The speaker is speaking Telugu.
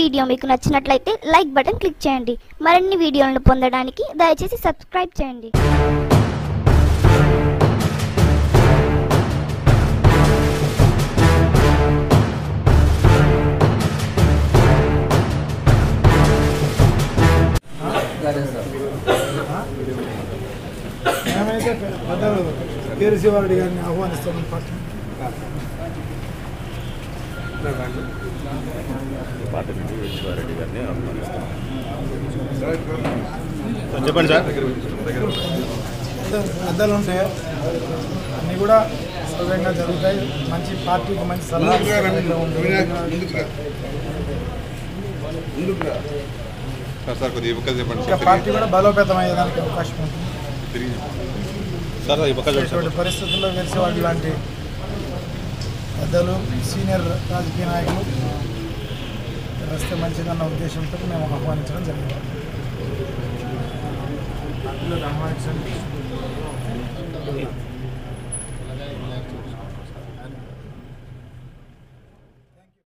వీడియో మీకు నచ్చినట్లయితే లైక్ బటన్ క్లిక్ చేయండి. మరిన్ని వీడియోలను పొందడానికి దయచేసి సబ్స్క్రైబ్ చేయండి. మేమైతే పెద్దలు కేసీఆర్ గారిని ఆహ్వానిస్తామని పట్టణం పార్టీ నుంచి విశ్వారెడ్డి గారిని ఆహ్వానిస్తాం చెప్పండి సార్. పెద్దలు ఉంటే అన్నీ కూడా సవ్యంగా జరుగుతాయి. మంచి పార్టీకి మంచి సలహా పార్టీ కూడా బలోపేతం అయ్యేదానికి అవకాశం ఉంటుంది. పరిస్థితుల్లో కేసీఆర్ లాంటి పెద్దలు సీనియర్ రాజకీయ నాయకులు వస్తే మంచిదన్న ఉద్దేశంతో మేము ఆహ్వానించడం జరిగింది. ఆహ్వానించండి